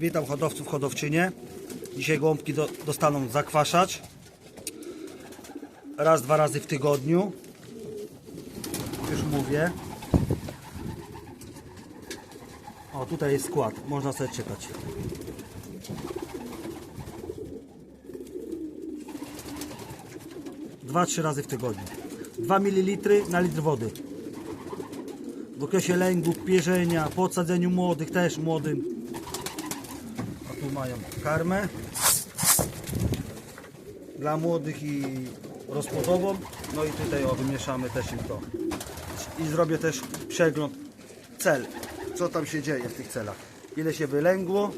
Witam hodowców, hodowczynie. Dzisiaj gołąbki do, dostaną zakwaszać. Raz, dwa razy w tygodniu. Już mówię. O, tutaj jest skład. Można sobie czytać. Dwa, trzy razy w tygodniu. 2 ml na litr wody. W okresie lęgu, pierzenia, po odsadzeniu młodych, też młodym. Mają karmę dla młodych i rozpłodową. No i tutaj o, wymieszamy też im to. I zrobię też przegląd cel. Co tam się dzieje w tych celach. Ile się wylęgło.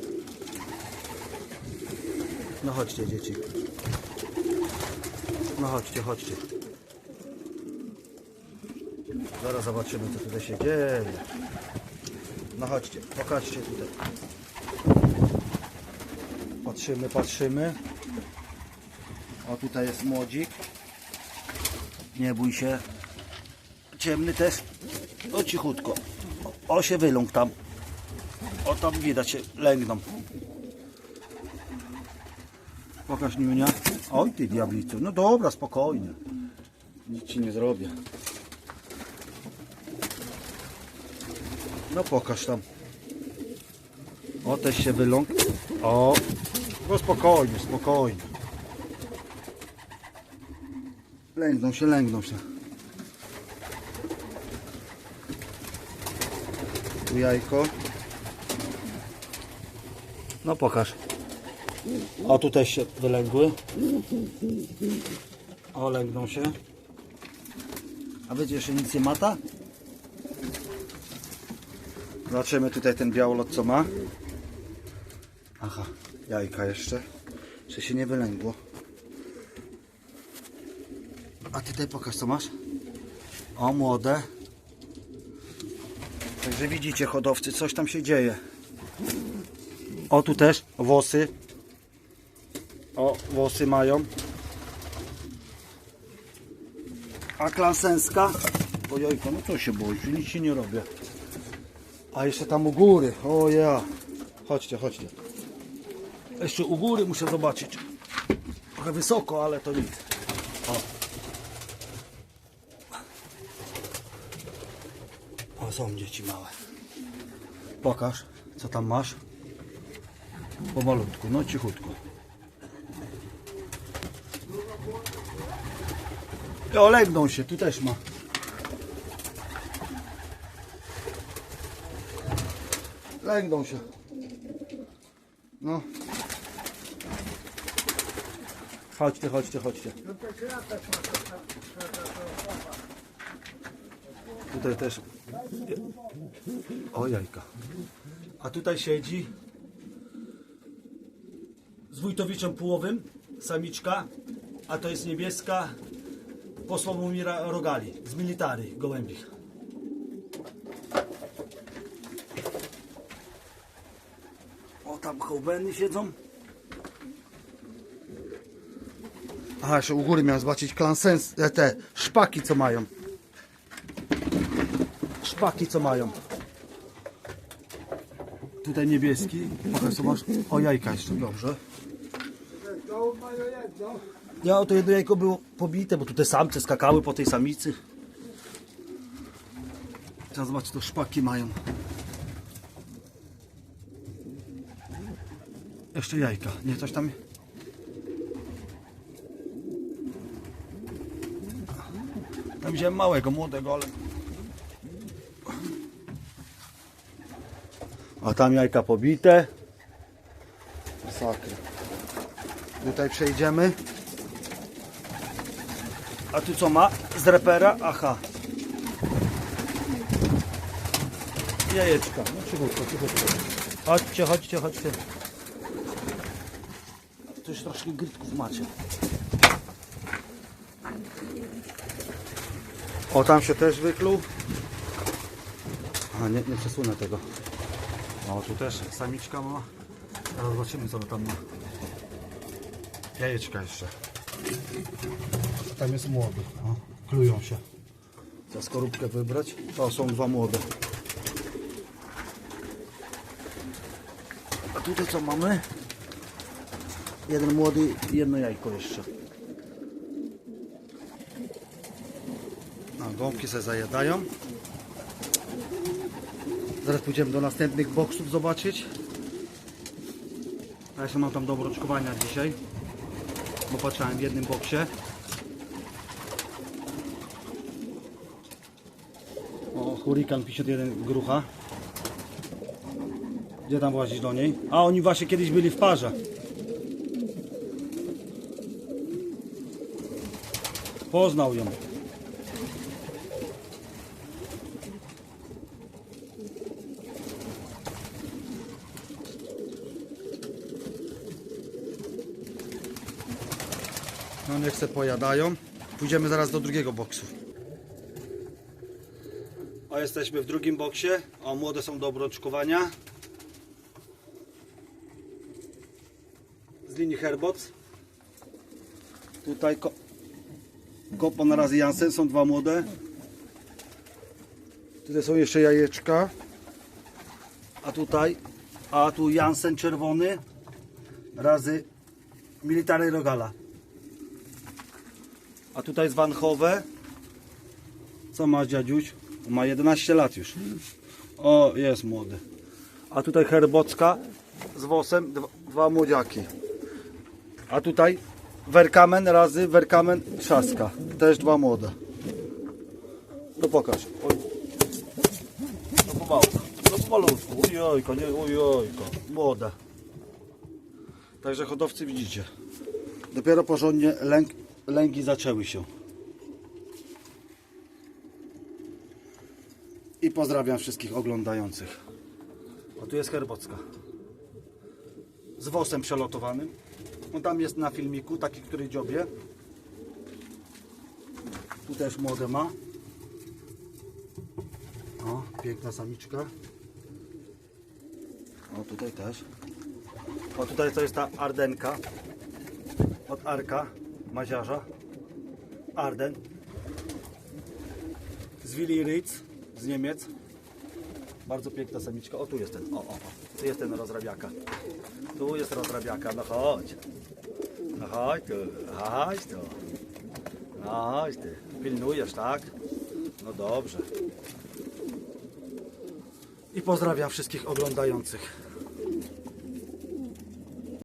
No chodźcie dzieci. No chodźcie, chodźcie. Zaraz zobaczymy co tutaj się dzieje. No chodźcie, pokażcie tutaj. Patrzymy, patrzymy. O tutaj jest młodzik. Nie bój się. Ciemny też. O cichutko. O, się wyląkł tam. O tam widać się lęgną. Pokaż Niunia. Oj ty diablicu. No dobra, spokojnie. Nic ci nie zrobię. No pokaż tam. O, też się wyląkł. O, no spokojnie, spokojnie. Lęgną się, lęgną się. Tu jajko. No pokaż. O, tu też się wylęgły. O, lęgną się. A wiecie, jeszcze nic nie mata? Zobaczymy tutaj ten białolot co ma. Aha, jajka jeszcze. Czy się nie wylęgło? A ty tutaj pokaż co masz. O, młode. Także widzicie hodowcy, coś tam się dzieje. O, tu też włosy. O, włosy mają. A klansenska? Ojojko, no co się boisz? Nic się nie robię. A jeszcze tam u góry. O ja. Chodźcie, chodźcie. Jeszcze u góry muszę zobaczyć. Trochę wysoko, ale to nic. O. O, są dzieci małe. Pokaż, co tam masz. Pomalutku, no cichutko. I olegną się, tu też ma. Lęgną się. No. Chodźcie, chodźcie, chodźcie. Tutaj też. O jajka. A tutaj siedzi z wójtowiczem połowym, samiczka, a to jest niebieska po Sławomira Rogali z military gołębich. O tam hołbeny siedzą. Aha, jeszcze u góry miałem zobaczyć klansens, e, te szpaki co mają. Szpaki co mają. Tutaj niebieski. Masz. O jajka jeszcze, dobrze. Ja to jedno jajko było pobite, bo tu te samce skakały po tej samicy. Trzeba zobaczyć, to szpaki mają. Jeszcze jajka. Nie, coś tam. Tam wziąłem małego, młodego, ale. A tam jajka pobite. Masakra. Tutaj przejdziemy. A tu co ma? Z repera? Aha. Jajeczka. No cichutko, cichutko. Chodźcie, chodźcie, chodźcie. Tu już troszkę grytków macie. O, tam się też wykluł. A, nie, nie przesunę tego. O, tu też samiczka ma. Teraz zobaczymy, co tam ma. Jajeczka jeszcze. Tam jest młody. O, klują się. Za skorupkę wybrać. To są dwa młode. A tutaj co mamy? Jeden młody i jedno jajko jeszcze. A, gąbki se zajadają. Zaraz pójdziemy do następnych boksów zobaczyć. A jeszcze mam tam do obroczkowania dzisiaj. Bo patrzałem w jednym boksie. O, Hurrikan 51 grucha. Gdzie tam włazić do niej? A oni właśnie kiedyś byli w parze. Poznał ją. No niech se pojadają. Pójdziemy zaraz do drugiego boksu. O, jesteśmy w drugim boksie. O, młode są do obroczkowania. Z linii Herbots. Tutaj ko Kopon razy Jansen są dwa młode. Tutaj są jeszcze jajeczka. A tutaj, a tu Jansen czerwony razy Military Rogala. A tutaj z Wanchowe. Co ma dziadziuś? Ma 11 lat już. O, jest młody. A tutaj Herbocka z wosem, dwa, dwa młodziaki. A tutaj Werkamen razy Werkamen Trzaska. Też dwa młode. No pokaż. No pomału. No pomalutku. Ujojko, nie, ujojko. Młode. Także hodowcy widzicie. Dopiero porządnie lęk, lęgi zaczęły się. I pozdrawiam wszystkich oglądających. O tu jest Herbocka. Z wosem przelotowanym. On tam jest na filmiku, taki, który dziobie. Tu też młode ma. O, piękna samiczka. O, tutaj też. O, tutaj to jest ta Ardenka. Od Arka, Maziarza. Arden. Z Willi Ritz, z Niemiec. Bardzo piękna samiczka. O, tu jest ten. O, o, o. Tu jest ten rozrabiaka. Tu jest rozrabiaka. No chodź. No chodź tu. Chodź tu. No chodź ty. Pilnujesz, tak? No dobrze. I pozdrawiam wszystkich oglądających.